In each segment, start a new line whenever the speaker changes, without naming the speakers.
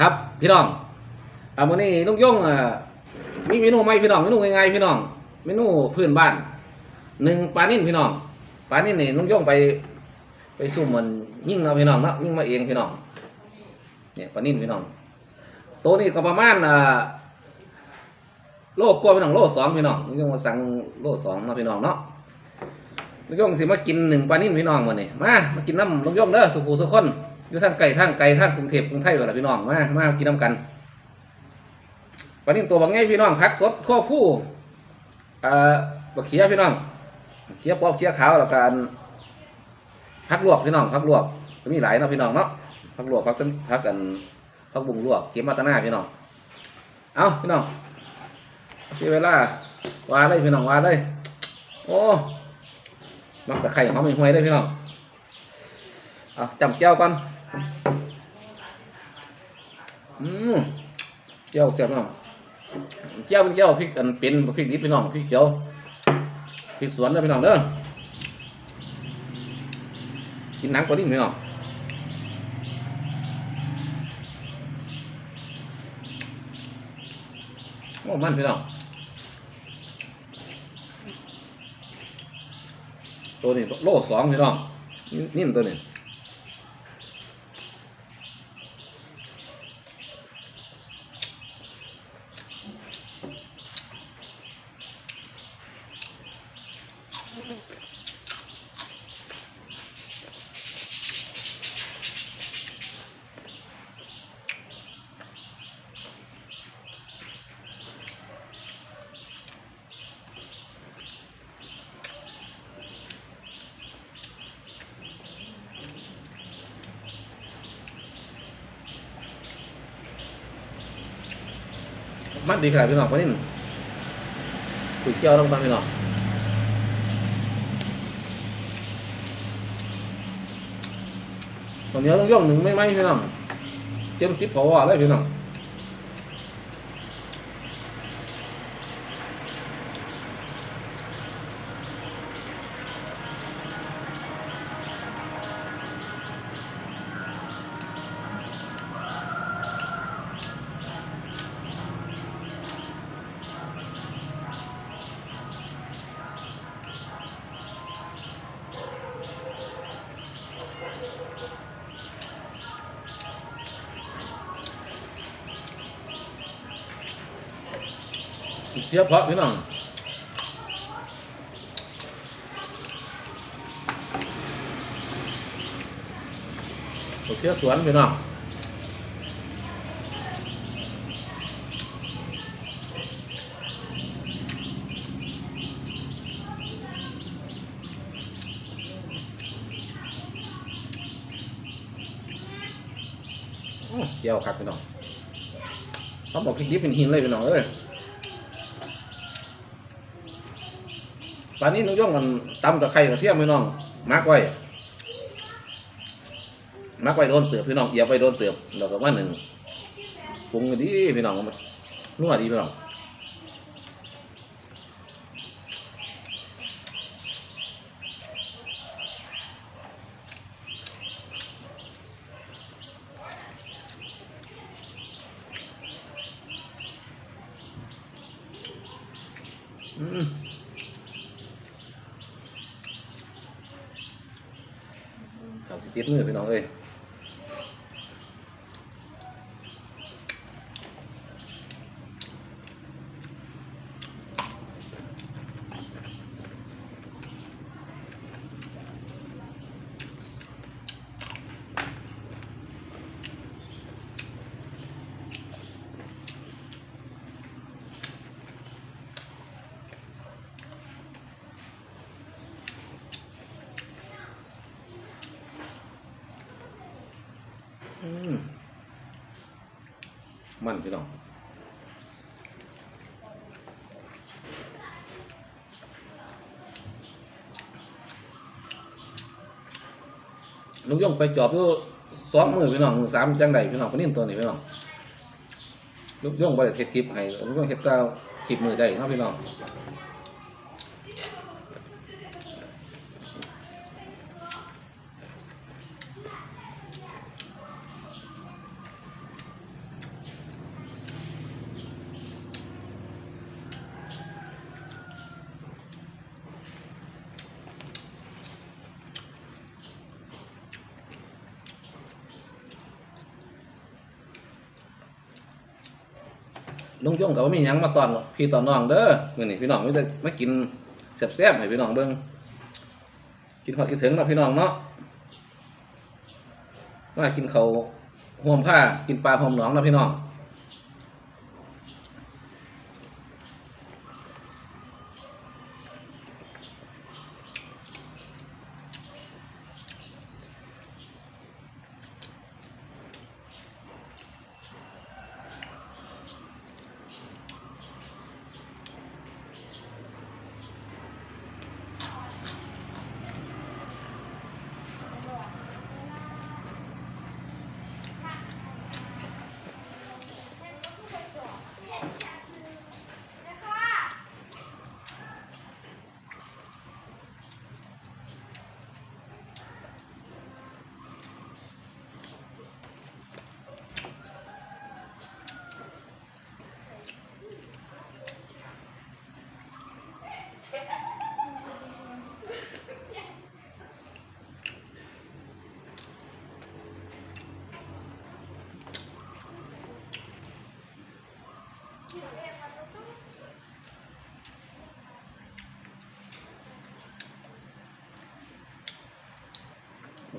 ครับพี่น้องอ่ามื้อนี้ลุงย่งอ่ามีเมนูใหม่พี่น้องเมนูง่ายๆพี่น้องเมนูพื้นบ้านหนึ่งปลานิ่นพี่น้องปลานิ่นนี่ลุงย่งไป ไปซุ่มมันยิ่งเอาพี่น้องเนาะยิ่งมาเองพี่น้องเนี่ยปลานิ่นพี่น้องตัวนี้ก็ประมาณอ่าโลกว่าพี่น้องโลสองพี่น้องลุงย่งมาสั่งโลสองเนาพี่น้องเนาะลุงย่งสิมากินหนึ่งปลานิ่นพี่น้องวันนี้มามากินน้ำลุงย่งเด้อสุภูสุคน อยู่ทางไกลทางไกลทางกรุงเทพกรุงไทยว่าพี่น้องมามากินน้ำกันวันนี้ตัวบางไงพี่น้องพักสดทั่วผู้เอ่อบักเขียพี่น้องเขียปอบเขียขาวแล้วกันพักลวกพี่น้องพักลวกก็มีหลายเนาะพี่น้องเนาะพักลวกพักต้นพักกันพักบุงลวกเขียมาตนาพี่น้องเอาพี่น้องเสียเวลาวาเลยพี่น้องวาเลยโอ้มักตะไคร้หอมไม่ห่วยเลยพี่น้องเอาจำเจ้าก่อน อืมเจ้าเสียบน้องเจ้าเป็นเจ้าพริกอันเป็นพริกดิบพี่น้องพริกเขียวพริกสวนเด้อพี่น้องเด้อกินนังกว่านี้พี่น้องโอ้มันพี่น้องตัวนี้โลสองพี่น้องนิ่มตัวนี้ มัดดีขนาดพี่น้องคนนี้ขุยเกี่ยวต้องฟังพี่น้องตอนนี้ต้องย่องหนึ่งไม่ไหมพี่น้องเจ็มติ๊บพอว่าเลยพี่น้อง เสียเพราะพี่น้องเสียสวนพี่น้องเกี่ยวครับพี่น้องเขาบอกพริกดิบเป็นหินเลยพี่น้องเอ้ย ปานนี้น้องย่องมันตำกับไคร้กระเทียมพี่น้องมักไว้มักไว้โดนเตือบพี่น้องเหยียบไว้โดนเตือบแล้วก็ว่าหนึ่งปรุงดีพี่น้องมันนัวดีพี่น้องอืม เขาสิติดมือพี่น้องเอ้ย มมันพี่น้องลูกย่องไปจอบอยู่สองมือพี่น้องมือสามจังใดพี่น้องคนนี้ตัวนี้พี่น้องลูกย่องไปเฮ็ดคลิปให้ลูกย่องเฮ็ดก้าคลิปมือได้นาะพี่น้อง ลุงย่งก็บ่มีหยังมาตอนพี่ตอนน้องเด้อมื้อนี้พี่น้องไม่ได้ไมากินแซ่บๆให้พี่น้องเบิ้งกินฮอดคิดถึงเนาะพี่น้องเนาะมากินเขาห่วมผ้ากินปลาหอมหนองเนาะพี่น้อง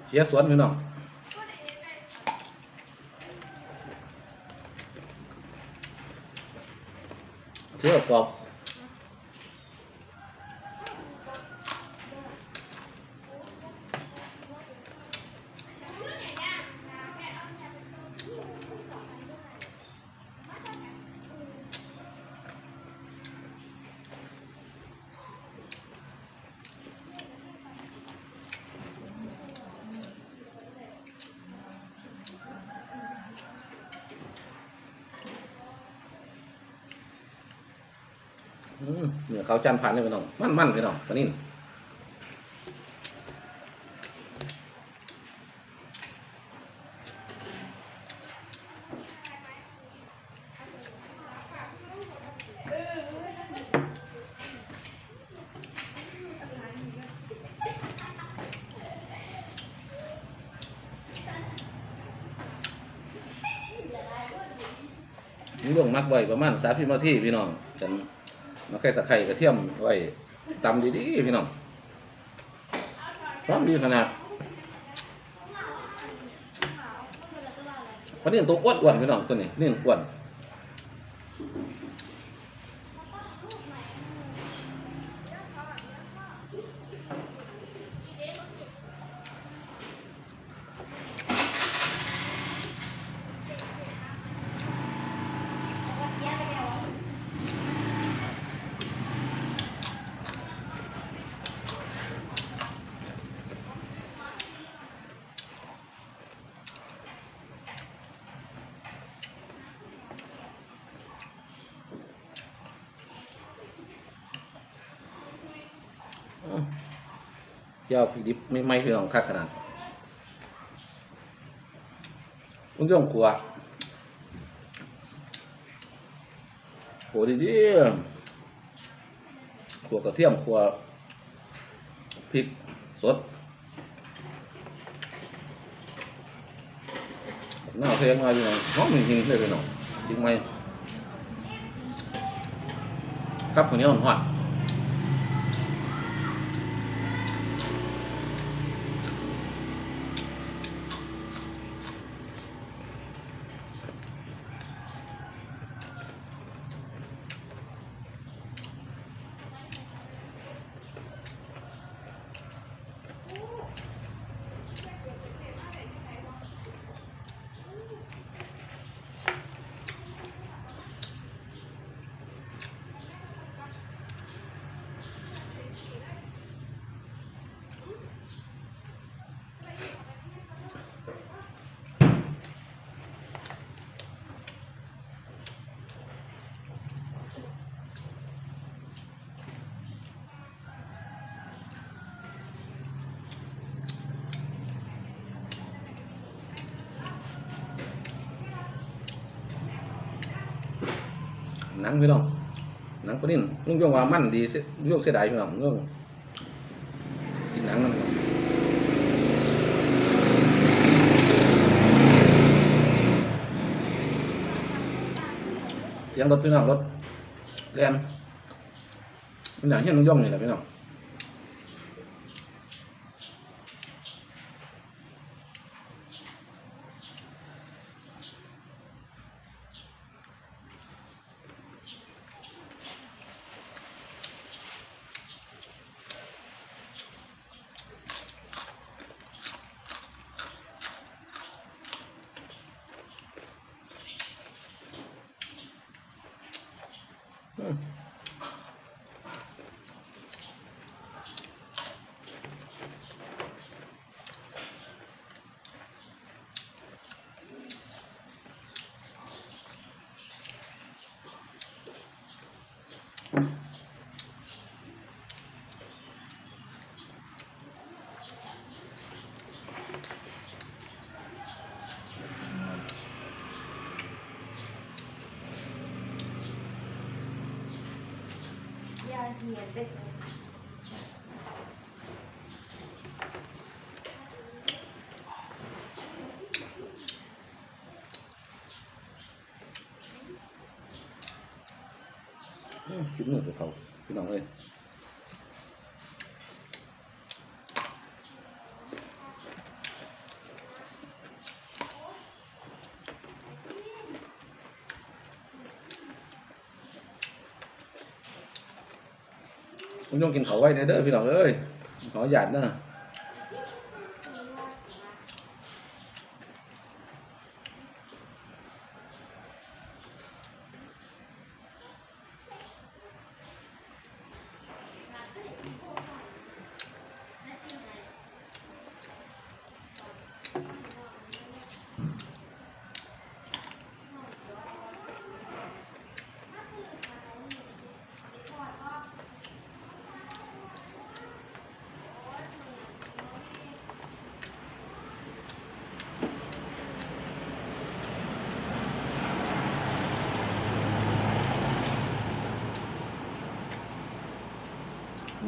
เชียสวนพี่น้องเที่ยวกรอบ เนื้อเขาจันทร์ผ่านเลยพี่น้อง มันมันพี่น้องปลานิ่นนี่ลงมักไว้ประมาณสามสิบนาทีพี่น้องกัน มาไข่ตะไคร่กระเทียมไว้ตำดีๆพี่น้องพร้อมดีขนาดวันนี้ตัวอ้วนๆพี่น้องตัวนี้นี่อ้วน อื้อ ยาวพริกดิบไม่ไหม่พี่น้องคักขนาดมึงย่องขัวโหดีดีขัวกระเทียมขัวพริกสดหน้าเทียงมาพี่น้องหอมจริงๆเลยพี่น้องจริงไหมครับคนนี้อ่อนหวาน นังพี่น้องหนังปลานิ่นลุงยงว่ามั่นดีเสียลุงยงเสียดายพี่น้องลุงยงกินหนังนั่นครับสียงรถพี่น้องรถเรียนมันอย่างเช่นนุ่งย่องนี่แหละพี่น้อง
ยาเหียนเป็น
อืมกินมือตัวเขาพี่น้องเอ้ย คุณต้องกินเขาวไว้ในเด้อพี่น้องเอ้ยขอหยาดเนอ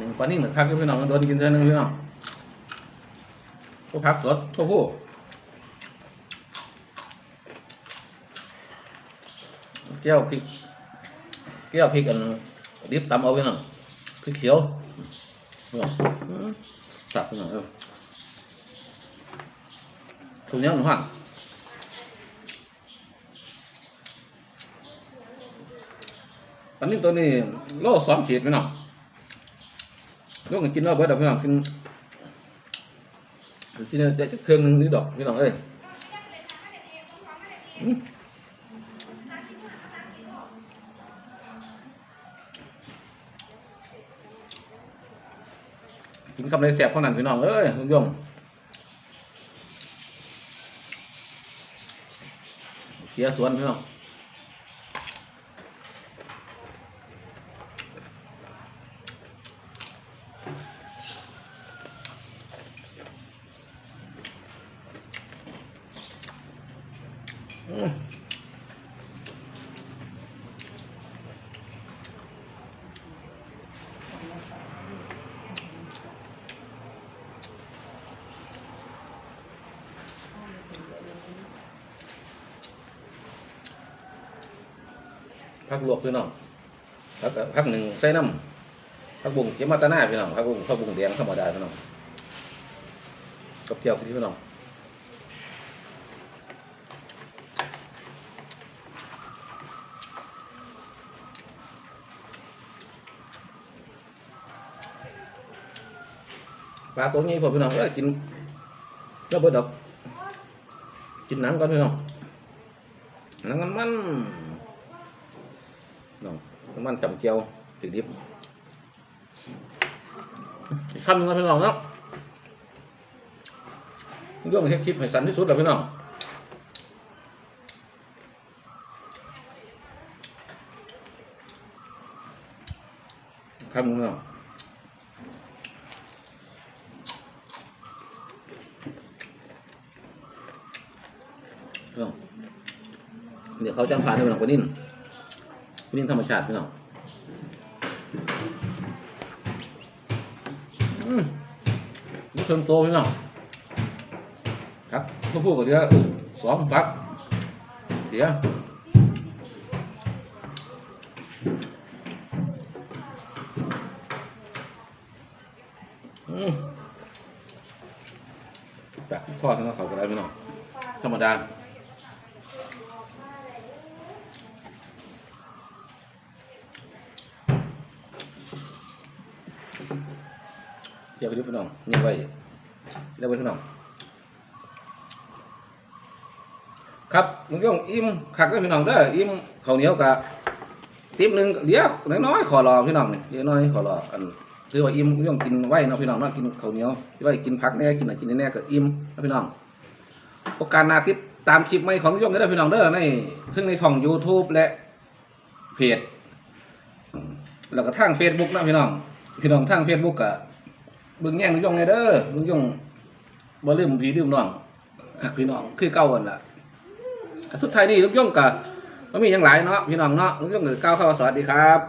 หนึ่ง ปลานิ่มเหมือนคักพี่น้องโดนกินเท่านึงพี่น้องพวกผักสดพวกผู้แก้วพริกแก้วพริกกันดิบตำเอาพี่น้องพริกเขียวพี่น้องอื้อสับพี่น้องเออถุงนี้หนึ่งหันอันนี้ตัวนี้โลสองขีดพี่น้อง ลูกกินเอาเบิดดอกพี่น้องกินกินได้จักเครื่องนึงนี่ดอกพี่น้องเอ้ยกินคำไรแสบเท่านั้นพี่น้องเอ้ยลุงยงเสียสวนพี่น้อง พักลวกพี่น้องพักพักหนึ่งใส่น้ำพักบุ้งเก็บมาตาหน้าพี่น้องพักบุ้งพักบุ้งแดงธรรมดาพี่น้องกับเกี๊ยวพี่น้องปลาตัวนี้พอพี่น้องเอ้ยกินก็เบิดดอกกินหนังก่อนพี่น้องหนังมันมัน น้องน้ำมันจำเจียวถึงดิบอีกคำหนึงนะพี่น้องเนาะเรื่องเฮ็ดคลิปให้สันที่สุดแล้วพี่น้องคำหนึงเนาะพี่น้องเดี๋ยวเขาจะพาด้วยพี่น้องปลานิ่ นปลานิ่นธรรมชาติพี่น้องอืมนี่เพิ่มโตพี่น้องครับทุกผู้ก็เดียวสองปักเสียอืมแบบทอทั้งนั้นเขาก็ได้พี่น้องธรรมดา เดี๋ยว ไปดูพี่น้องนี่ไว้เดี๋ยวไปพี่น้องครับมึงย่องอิ่มคักเด้พี่น้องเด้ออิ่มข้าวเหนียวกะติ๊บหนึ่งเดี๋ยวน้อยๆขอรอพี่น้องนี่เดี๋ยวน้อยขอรออันคือว่าอิ่มมึงย่องกินไว้เนาะพี่น้องเนาะกินข้าวเหนียวที่ว่ากินผักแน่กินอะไรกินแน่ก็อิ่มนะพี่น้องโอกาสนาติดตามคลิปใหม่ของมึงย่องเด้พี่น้องเด้อในซึ่งในช่อง YouTube และเพจแล้วก็ทาง Facebook นะพี่น้องพี่น้องทาง Facebook ก็ เบิ่งแย่งมึงย่องเด้อมึงย่องบ่ลืมพี่ลืมน้องหักพี่น้องคือเก่าหั่นล่ะสุดท้ายนี่ลูกย่งกับมันมีอย่างหลายเนาะพี่น้องเนาะลูกย่งกับก้าวเข้าสวัสดีครับ